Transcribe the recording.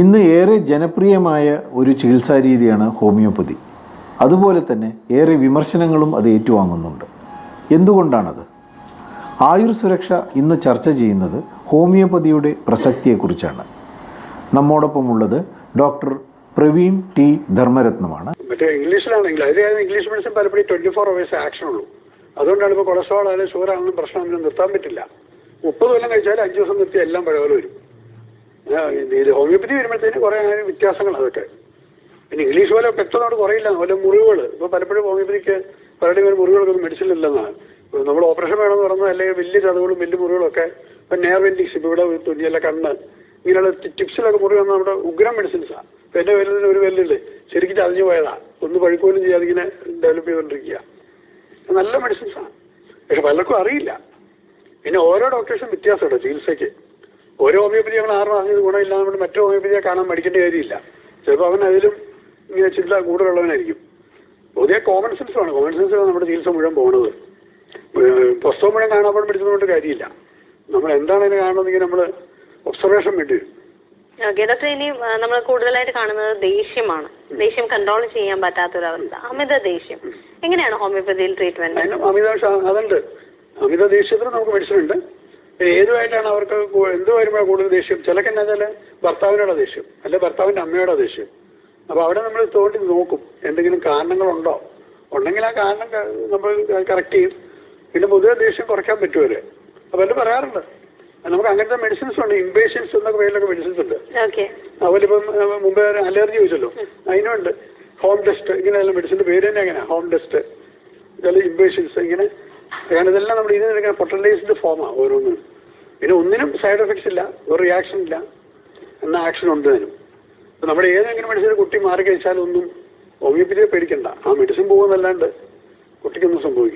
ഇന്ന് ഏറെ ജനപ്രിയമായ ഒരു ചികിത്സാ രീതിയാണ് ഹോമിയോപ്പതി. അതുപോലെ തന്നെ ഏറെ വിമർശനങ്ങളും അത് ഏറ്റുവാങ്ങുന്നുണ്ട്. എന്തുകൊണ്ടാണത്? ആയുർ സുരക്ഷ ഇന്ന് ചർച്ച ചെയ്യുന്നത് ഹോമിയോപ്പതിയുടെ പ്രസക്തിയെക്കുറിച്ചാണ്. നമ്മോടൊപ്പമുള്ളത് ഡോക്ടർ പ്രവീൺ ടി ധർമ്മരത്നമാണ്. മറ്റേ ഇംഗ്ലീഷിലാണെങ്കിൽ അതിൽ ഇംഗ്ലീഷ് മെഡിസിൻ പലപ്പോഴും ട്വന്റി ഫോർ അവേഴ്സ് ആക്ഷൻ ഉള്ളൂ. അതുകൊണ്ടാണ് ഇപ്പോൾ കൊളസ്ട്രോൾ ആയാലും ഷുഗർ ആണെങ്കിലും പ്രശ്നം നിർത്താൻ പറ്റില്ല. മുപ്പത് കൊല്ലം കഴിച്ചാൽ അഞ്ചു ദിവസം നിർത്തി എല്ലാം പഴപോലെ വരും. ഹോമിയോപ്പതി വരുമ്പോഴത്തേന് കുറെ അങ്ങനെ വ്യത്യാസങ്ങൾ അതൊക്കെ. പിന്നെ ഇംഗ്ലീഷ് പോലെ പെട്ടെന്നോട് കുറയില്ല. അതുപോലെ മുറിവുകൾ ഇപ്പൊ പലപ്പോഴും ഹോമിയോപ്പതിക്ക് പലരുടെ മുറിവുകളൊക്കെ മുറിവുകളൊന്നും മെഡിസിൻ ഇല്ലെന്നാണ് നമ്മൾ ഓപ്പറേഷൻ വേണമെന്ന് പറഞ്ഞാൽ അല്ലെങ്കിൽ വലിയ ചതവുകളും വലിയ മുറിവുകളൊക്കെ. ഇപ്പൊ നെയർവെൻഡിക്സ് ഇപ്പൊ ഇവിടെ തുന്നിയല്ല കണ്ണ്. ഇങ്ങനെയുള്ള ടിപ്സിലൊക്കെ മുറി വന്നാൽ നമ്മുടെ ഉഗ്രം മെഡിസിൻസാണ് ഇപ്പൊ എന്റെ വലിയ ഒരു വെല്ലുണ്ട് ശരിക്കും ചതഞ്ഞു പോയതാ. ഒന്ന് പഴുക്കോലും ചെയ്യാതെ ഇങ്ങനെ ഡെവലപ്പ് ചെയ്തുകൊണ്ടിരിക്കുക നല്ല മെഡിസിൻസാണ് പക്ഷെ പലർക്കും അറിയില്ല. പിന്നെ ഓരോ ഡോക്ടേഴ്സും വ്യത്യാസമുണ്ട് ചികിത്സയ്ക്ക്. ഓരോ ഹോമിയോപ്പതി നമ്മൾ ആറ് വാങ്ങിയത് ഗുണമില്ല നമ്മുടെ മറ്റു ഹോമിയോപ്പതിയെ കാണാൻ പഠിക്കേണ്ട കാര്യമില്ല. ചിലപ്പോൾ അവൻ അതിലും ഇങ്ങനെ ചിന്ത കൂടുതലുള്ളവനായിരിക്കും. പൊതുവെ കോമൺ സെൻസ് ആണ്. കോമൺ സെൻസ് നമ്മുടെ ചികിത്സ മുഴുവൻ പോകുന്നത് പുസ്തകം മുഴുവൻ കാണാൻ പഠിച്ചതുകൊണ്ട് കാര്യമില്ല. നമ്മൾ എന്താണ് അതിന് കാണണമെന്നെങ്കിൽ നമ്മൾ ഒബ്സർവേഷൻ വേണ്ടി വരും. ഓക്കെ ഇനി നമ്മൾ കൂടുതലായിട്ട് കാണുന്നത് ദേഷ്യമാണ്. ദേഷ്യം കൺട്രോൾ ചെയ്യാൻ പറ്റാത്തൊരവസ്ഥ. അമിത ദേഷ്യം. എങ്ങനെയാണ് ഹോമിയോപ്പതിയിൽ ട്രീറ്റ്മെന്റ് അമിത അതുണ്ട്. അമിത ദേഷ്യത്തിന് നമുക്ക് മെഡിസിൻ ഉണ്ട്. ഏതുമായിട്ടാണ് അവർക്ക് എന്ത് വരുമ്പോഴാണ് കൂടുതൽ ദേഷ്യം? ചിലക്ക് എന്നാ വെച്ചാൽ ഭർത്താവിനോടാ ദേഷ്യം. അല്ലെ ഭർത്താവിന്റെ അമ്മയോടാ ദേഷ്യം. അപ്പൊ അവിടെ നമ്മൾ തോണ്ടി നോക്കും എന്തെങ്കിലും കാരണങ്ങളുണ്ടോ? ഉണ്ടെങ്കിൽ ആ കാരണം നമ്മൾ കറക്റ്റ് ചെയ്യും. പിന്നെ പൊതുവെ ദേഷ്യം കുറയ്ക്കാൻ പറ്റുമല്ലേ അപ്പൊ എല്ലാം പറയാറുണ്ട്. നമുക്ക് അങ്ങനത്തെ മെഡിസിൻസ് ഉണ്ട്. ഇംപേഷ്യൻസ് എന്നൊക്കെ പേരിലൊക്കെ മെഡിസിൻസ് ഉണ്ട്. അതുപോലെ ഇപ്പം മുമ്പ് അലർജി ചോദിച്ചല്ലോ. അതിനുണ്ട്. ഹോം ടെസ്റ്റ് ഇങ്ങനെയുള്ള മെഡിസിന്റെ പേര് തന്നെ എങ്ങനെ ഹോം ടെസ്റ്റ് ഇതെല്ലാം ഇംപേഷ്യൻസ് ഇങ്ങനെ കാരണം ഇതെല്ലാം നമ്മൾ ഇതിന് എടുക്കുന്ന പൊട്ടലൈസ്ഡ് ഫോമാണ് ഓരോന്നും. പിന്നെ ഒന്നിനും സൈഡ് എഫക്ട്സ് ഇല്ല ഒരു റിയാക്ഷൻ ഇല്ല എന്നാൽ ആക്ഷൻ ഉണ്ട് ഇപ്പൊ നമ്മുടെ ഏതെങ്കിലും മെഡിസിൻ കുട്ടി മാറി കഴിച്ചാലൊന്നും ഹോമിയോപ്പതിയെ പേടിക്കണ്ട. ആ മെഡിസിൻ പോകുന്നല്ലാണ്ട് കുട്ടിക്കൊന്നും സംഭവിക്കില്ല.